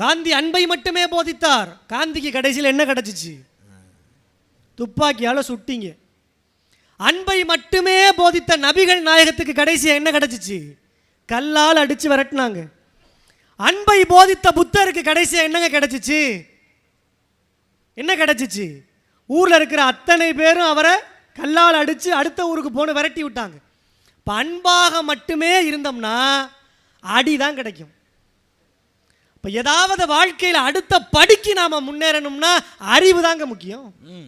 காந்தி அன்பை மட்டுமே போதித்தார். காந்திக்கு கடைசியில் என்ன கிடச்சிச்சு? துப்பாக்கியால் சுட்டிங்க. அன்பை மட்டுமே போதித்த நபிகள் நாயகத்துக்கு கடைசியாக என்ன கிடச்சிச்சு? கல்லால் அடித்து விரட்டினாங்க. அன்பை போதித்த புத்தருக்கு கடைசியாக என்னங்க கிடச்சிச்சு? என்ன கிடச்சிச்சு? ஊரில் இருக்கிற அத்தனை பேரும் அவரை கல்லால் அடித்து அடுத்த ஊருக்கு போன விரட்டி விட்டாங்க. இப்போ அன்பாக மட்டுமே இருந்தோம்னா அடி தான் கிடைக்கும். இப்போ ஏதாவது வாழ்க்கையில் அடுத்த படிக்கு நாம் முன்னேறணும்னா அறிவு தாங்க முக்கியம். ம்.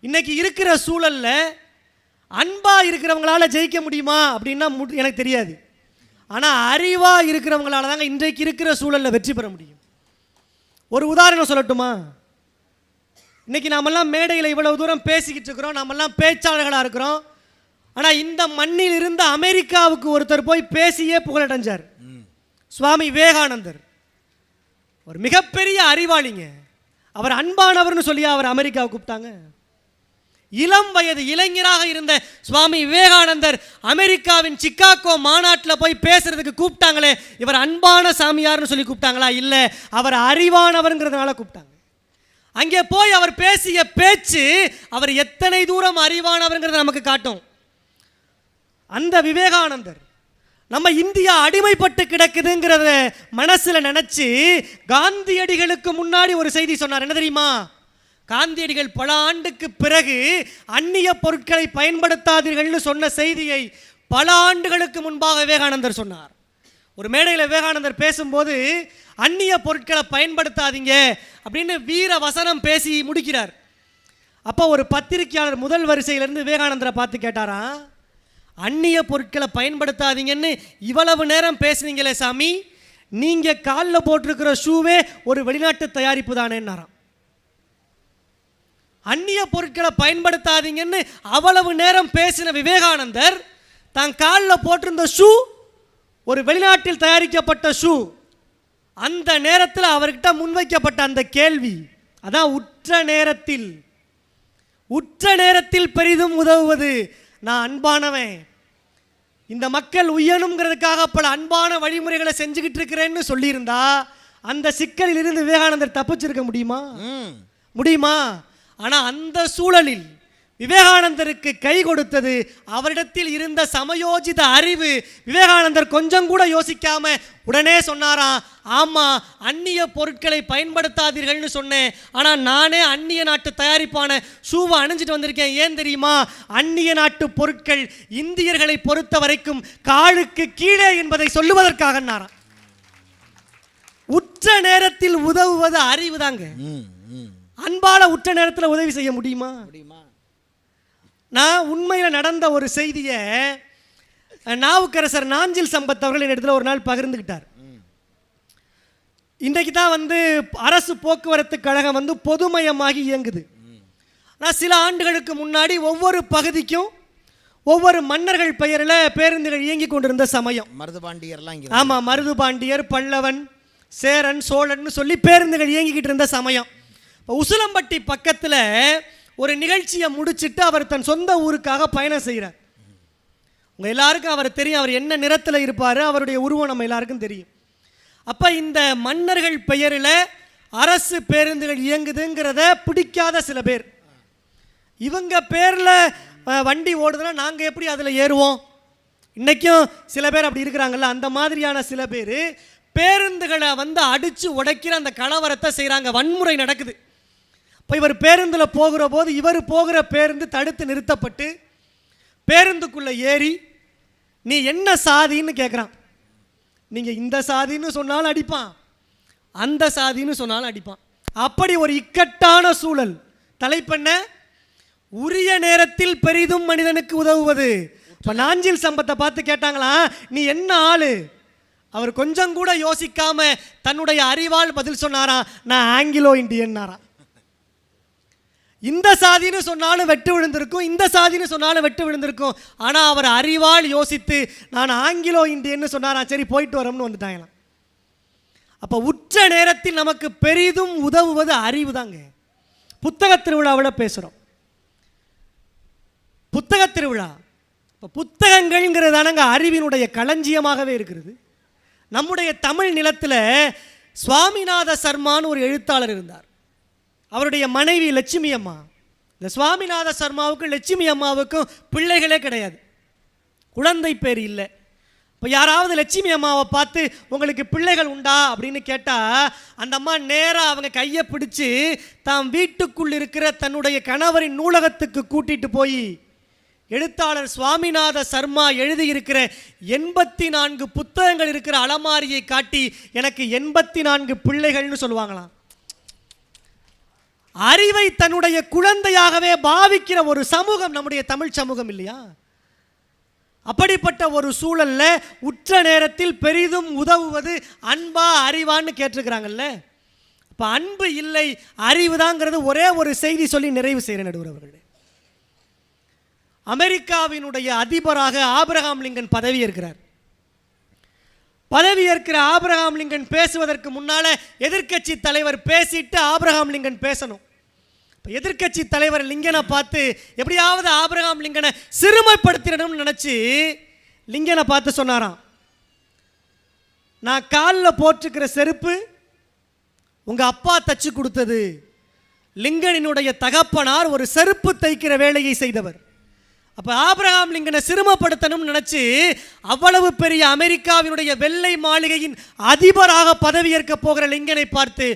இன்னைக்கு இருக்கிற சூழல்ல அன்பா இருக்கிறவங்களால ஜெயிக்க முடியுமா அப்படின்னா மு- எனக்கு தெரியாது. ஆனால் அறிவா இருக்கிறவங்களால தாங்க இன்றைக்கு இருக்கிற சூழல்ல வெற்றி பெற முடியும். ஒரு உதாரணம் சொல்லட்டுமா? இன்னைக்கு நாமெல்லாம் மேடையில் இவ்வளவு தூரம் பேசிக்கிட்டு இருக்கிறோம் நாமெல்லாம் பேச்சாளர்களாக இருக்கிறோம். ஆனால் இந்த மண்ணில் இருந்த அமெரிக்காவுக்கு ஒருத்தர் போய் பேசியே புகழடைஞ்சார். சுவாமி விவேகானந்தர். ஒரு மிகப்பெரிய அறிவாளிங்க. அவர் அன்பானவர்னு சொல்லி அவர் அமெரிக்காவை கூப்பிட்டாங்க. இளம் வயது இளைஞராக இருந்த சுவாமி விவேகானந்தர் அமெரிக்காவின் சிக்காகோ மாநாட்டில் போய் பேசுறதுக்கு கூப்பிட்டாங்களே இவர் அன்பான சாமியார்னு சொல்லி கூப்பிட்டாங்களா? இல்லை அவர் அறிவானவருங்கிறதுனால கூப்பிட்டாங்க. அங்கே போய் அவர் பேசிய பேச்சு அவர் எத்தனை தூரம் அறிவானவருங்கிறத நமக்கு காட்டும். அந்த விவேகானந்தர் நம்ம இந்தியா அடிமைப்பட்டு கிடக்குதுங்கிறத மனசில் நினச்சி காந்தியடிகளுக்கு முன்னாடி ஒரு செய்தி சொன்னார். என்ன தெரியுமா? காந்தியடிகள் பல ஆண்டுக்கு பிறகு அந்நிய பொருட்களை பயன்படுத்தாதீர்கள்னு சொன்ன செய்தியை பல ஆண்டுகளுக்கு முன்பாக விவேகானந்தர் சொன்னார். ஒரு மேடையில் விவேகானந்தர் பேசும்போது அந்நிய பொருட்களை பயன்படுத்தாதீங்க அப்படின்னு வீர வசனம் பேசி முடிக்கிறார். அப்போ ஒரு பத்திரிக்கையாளர் முதல் வரிசையிலேருந்து விவேகானந்தரை பார்த்து கேட்டாராம் அந்நிய பொருட்களை பயன்படுத்தாதீங்கன்னு இவ்வளவு நேரம் பேசுனீங்களே சாமி. நீங்கள் காலில் போட்டிருக்கிற ஷூவே ஒரு வெளிநாட்டு தயாரிப்பு தானேன்னாராம். அந்நிய பொருட்களை பயன்படுத்தாதீங்கன்னு அவ்வளவு நேரம் பேசின விவேகானந்தர் தான் காலில் போட்டிருந்த ஷூ ஒரு வெளிநாட்டில் தயாரிக்கப்பட்ட ஷூ அந்த நேரத்தில் அவர்கிட்ட முன்வைக்கப்பட்ட அந்த கேள்வி அதான் உற்ற நேரத்தில் உற்ற நேரத்தில் பெரிதும் உதவுவது நான் அன்பானவன் இந்த மக்கள் உயணுங்கிறதுக்காக பல அன்பான வழிமுறைகளை செஞ்சுக்கிட்டு இருக்கிறேன்னு சொல்லியிருந்தா அந்த சிக்கலில் இருந்து விவேகானந்தர் தப்பிச்சிருக்க முடியுமா? முடியுமா? ஆனால் அந்த சூழலில் விவேகானந்தருக்கு கை கொடுத்தது அவரிடத்தில் இருந்த சமயோஜித அறிவு. விவேகானந்தர் கொஞ்சம் கூட யோசிக்காம உடனே சொன்னாராம் ஆமா அந்நிய பொருட்களை பயன்படுத்தாதீர்கள்னு சொன்னேன். ஆனா நானே அந்நிய நாட்டு தயாரிப்பான ஷூவை அணிஞ்சிட்டு வந்திருக்கேன். ஏன் தெரியுமா? அந்நிய நாட்டு பொருட்கள் இந்தியர்களை பொறுத்த வரைக்கும் காலுக்கு கீழே என்பதை சொல்லுவதற்காக உற்ற நேரத்தில் உதவுவது அறிவு தாங்க அன்பால உற்ற நேரத்தில் உதவி செய்ய முடியுமா? முடியுமா? நான் உண்மையில் நடந்த ஒரு செய்தியை நாவுக்கரசர் நாஞ்சில் சம்பத் அவர்கள் என்னிடத்தில் ஒரு நாள் பகிர்ந்துக்கிட்டார். இன்றைக்கு தான் வந்து அரசு போக்குவரத்து கழகம் வந்து பொதுமயமாகி இயங்குது. ஆனால் சில ஆண்டுகளுக்கு முன்னாடி ஒவ்வொரு பகுதிக்கும் ஒவ்வொரு மன்னர்கள் பெயரில் பேருந்துகள் இயங்கி கொண்டிருந்த சமயம். மருதுபாண்டியர்லாம் ஆமாம் மருதுபாண்டியர் பல்லவன் சேரன் சோழன்னு சொல்லி பேருந்துகள் இயங்கிக்கிட்டு இருந்த சமயம். இப்போ உசிலம்பட்டி பக்கத்தில் ஒரு நிகழ்ச்சியை முடிச்சிட்டு அவர் தன் சொந்த ஊருக்காக பயணம் செய்கிறார் உங்கள் எல்லாருக்கும் அவர் தெரியும் அவர் என்ன நிறத்தில் இருப்பார் அவருடைய உருவம் நம்ம எல்லாருக்கும் தெரியும். அப்போ இந்த மன்னர்கள் பெயரில் அரசு பேருந்துகள் இயங்குதுங்கிறத பிடிக்காத சில பேர். இவங்க பேரில் வண்டி ஓடுதுன்னா நாங்கள் எப்படி அதில் ஏறுவோம்? இன்றைக்கும் சில பேர் அப்படி இருக்கிறாங்கல்ல அந்த மாதிரியான சில பேர் பேருந்துகளை வந்து அடித்து உடைக்கிற அந்த கலவரத்தை செய்கிறாங்க வன்முறை நடக்குது. இப்போ இவர் பேருந்தில் போகிற போது இவர் போகிற பேருந்து தடுத்து நிறுத்தப்பட்டு பேருந்துக்குள்ளே ஏறி நீ என்ன சாதின்னு கேட்குறான் நீங்கள் இந்த சாதின்னு சொன்னாலும் அடிப்பான். அந்த சாதின்னு சொன்னாலும் அடிப்பான். அப்படி ஒரு இக்கட்டான சூழல். தலைப்பெண்ண உரிய நேரத்தில் பெரிதும் மனிதனுக்கு உதவுவது. இப்போ நாஞ்சில் சம்பத்தை பார்த்து கேட்டாங்களா? நீ என்ன ஆளு? அவர் கொஞ்சம் கூட யோசிக்காம தன்னுடைய அறிவால் பதில் சொன்னாரா? நான் ஆங்கிலோ இண்டியன்னாரா இந்த சாதின்னு சொன்னாலும் வெட்டு விழுந்திருக்கும் இந்த சாதின்னு சொன்னாலும் வெட்டு விழுந்திருக்கும். ஆனால் அவர் அறிவால் யோசித்து நான் ஆங்கிலோ இந்தியன்னு சொன்னாரா? சரி போயிட்டு வரோம்னு வந்துட்டாங்களாம். அப்போ உற்ற நேரத்தில் நமக்கு பெரிதும் உதவுவது அறிவு தாங்க. புத்தக திருவிழாவில் பேசுகிறோம் புத்தக திருவிழா இப்போ புத்தகங்கள்ங்கிறது தானங்க அறிவினுடைய களஞ்சியமாகவே இருக்கிறது. நம்முடைய தமிழ் நிலத்தில் சுவாமிநாத சர்மான்னு ஒரு எழுத்தாளர் இருந்தார். அவருடைய மனைவி லட்சுமி அம்மா. இந்த சுவாமிநாத சர்மாவுக்கும் லட்சுமி அம்மாவுக்கும் பிள்ளைகளே கிடையாது. குழந்தை பேர் இல்லை. இப்போ யாராவது லட்சுமி அம்மாவை பார்த்து உங்களுக்கு பிள்ளைகள் உண்டா? அப்படின்னு கேட்டால் அந்த அம்மா நேராக அவங்க கையை பிடிச்சி தாம் வீட்டுக்குள் இருக்கிற தன்னுடைய கணவரின் நூலகத்துக்கு கூட்டிகிட்டு போய் எழுத்தாளர் சுவாமிநாத சர்மா எழுதியிருக்கிற எண்பத்தி நான்கு புத்தகங்கள் இருக்கிற அலமாரியை காட்டி எனக்கு எண்பத்தி நான்கு பிள்ளைகள்னு சொல்லுவாங்களாம். அறிவை தன்னுடைய குழந்தையாகவே பாவிக்கிற ஒரு சமூகம் நம்முடைய தமிழ் சமூகம் இல்லையா? அப்படிப்பட்ட ஒரு சூழல்ல உற்ற நேரத்தில் பெரிதும் உதவுவது அன்பா அறிவான்னு கேட்டிருக்கிறாங்கல்ல? இப்போ அன்பு இல்லை அறிவுதாங்கிறது ஒரே ஒரு செய்தி சொல்லி நிறைவு செய்கிற நடுவர் அவர்களே. அமெரிக்காவினுடைய அதிபராக ஆபிரகாம் லிங்கன் பதவி இருக்கிறார் பதவி ஏற்கிற ஆபிரகாம் லிங்கன் பேசுவதற்கு முன்னால் எதிர்க்கட்சி தலைவர் பேசிட்டு ஆபிரகாம் லிங்கன் பேசணும். இப்போ எதிர்க்கட்சி தலைவர் லிங்கனை பார்த்து எப்படியாவது ஆபிரகாம் லிங்கனை சிறுமைப்படுத்திடணும்னு நினச்சி லிங்கனை பார்த்து சொன்னாராம். நான் காலில் போட்டிருக்கிற செருப்பு உங்கள் அப்பா தச்சு கொடுத்தது. லிங்கனினுடைய தகப்பனார் ஒரு செருப்பு தைக்கிற வேலையை செய்தவர். அப்போ ஆபிரகாம் லிங்கனை சிறுமப்படுத்தணும்னு நினச்சி அவ்வளவு பெரிய அமெரிக்காவினுடைய வெள்ளை மாளிகையின் அதிபராக பதவியேற்க போகிற லிங்கனை பார்த்து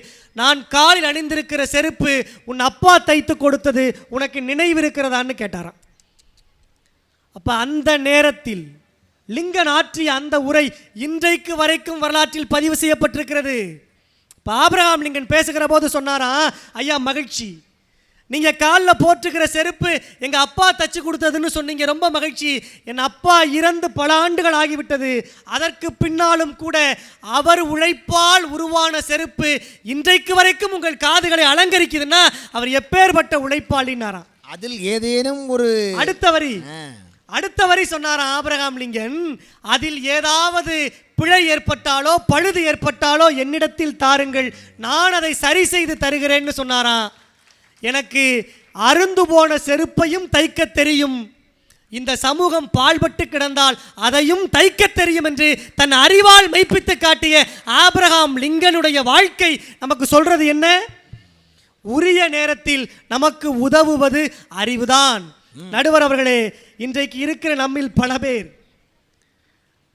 நான் காலில் அணிந்திருக்கிற செருப்பு உன் அப்பா தைத்து கொடுத்தது உனக்கு நினைவிருக்கிறதான்னு கேட்டாராம். அப்போ அந்த நேரத்தில் லிங்கன் ஆற்றிய அந்த உரை இன்றைக்கு வரைக்கும் வரலாற்றில் பதிவு செய்யப்பட்டிருக்கிறது. இப்போ ஆபிரகாம் லிங்கன் பேசுகிற போது சொன்னாரா ஐயா மகிழ்ச்சி. நீங்க காலில் போட்டுக்கிற செருப்பு எங்க அப்பா தச்சு கொடுத்ததுன்னு சொன்னீங்க. ரொம்ப மகிழ்ச்சி. என் அப்பா இறந்து பல ஆண்டுகள் ஆகிவிட்டது. அதற்கு பின்னாலும் கூட அவர் உழைப்பால் உருவான செருப்பு இன்றைக்கு வரைக்கும் உங்கள் காதுகளை அலங்கரிக்குதுன்னா அவர் எப்பேற்பட்ட உழைப்பாளின்னாராம் அதில் ஏதேனும் ஒரு அடுத்த வரி. அடுத்த வரி சொன்னாராம் ஆபிரகாம் லிங்கன்? அதில் ஏதாவது பிழை ஏற்பட்டாலோ பழுது ஏற்பட்டாலோ என்னிடத்தில் தாருங்கள். நான் அதை சரி செய்து தருகிறேன்னு சொன்னாராம் எனக்கு அருந்து போன செருப்பையும் தைக்க தெரியும். இந்த சமூகம் பாழ்பட்டு கிடந்தால் அதையும் தைக்க தெரியும் என்று தன் அறிவால் மெய்ப்பித்து காட்டிய ஆபிரகாம் லிங்கனுடைய வாழ்க்கை நமக்கு சொல்றது என்ன? உரிய நேரத்தில் நமக்கு உதவுவது அறிவுதான். நடுவர் அவர்களே இன்றைக்கு இருக்கிற நம்மில் பல பேர்.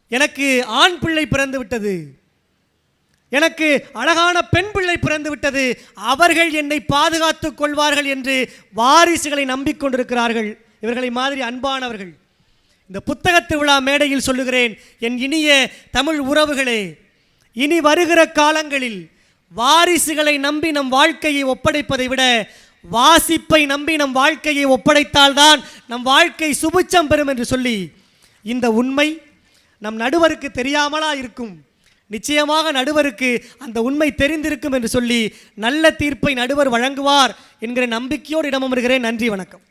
எனக்கு ஆண் பிள்ளை பிறந்து விட்டது. எனக்கு அழகான பெண் பிள்ளை பிறந்து விட்டது அவர்கள் என்னை பாதுகாத்து கொள்வார்கள் என்று வாரிசுகளை நம்பிக்கொண்டிருக்கிறார்கள். இவர்களை மாதிரி அன்பானவர்கள். இந்த புத்தக திருவிழா மேடையில் சொல்லுகிறேன் என் இனிய தமிழ் உறவுகளே இனி வருகிற காலங்களில் வாரிசுகளை நம்பி நம் வாழ்க்கையை ஒப்படைப்பதை விட வாசிப்பை நம்பி நம் வாழ்க்கையை ஒப்படைத்தால்தான் நம் வாழ்க்கை சுபிச்சம் பெறும் என்று சொல்லி இந்த உண்மை நம் நடுவருக்கு தெரியாமலா இருக்கும். நிச்சயமாக நடுவருக்கு அந்த உண்மை தெரிந்திருக்கும் என்று சொல்லி நல்ல தீர்ப்பை நடுவர் வழங்குவார் என்கிற நம்பிக்கையோடு இடமருகிறேன். நன்றி வணக்கம்.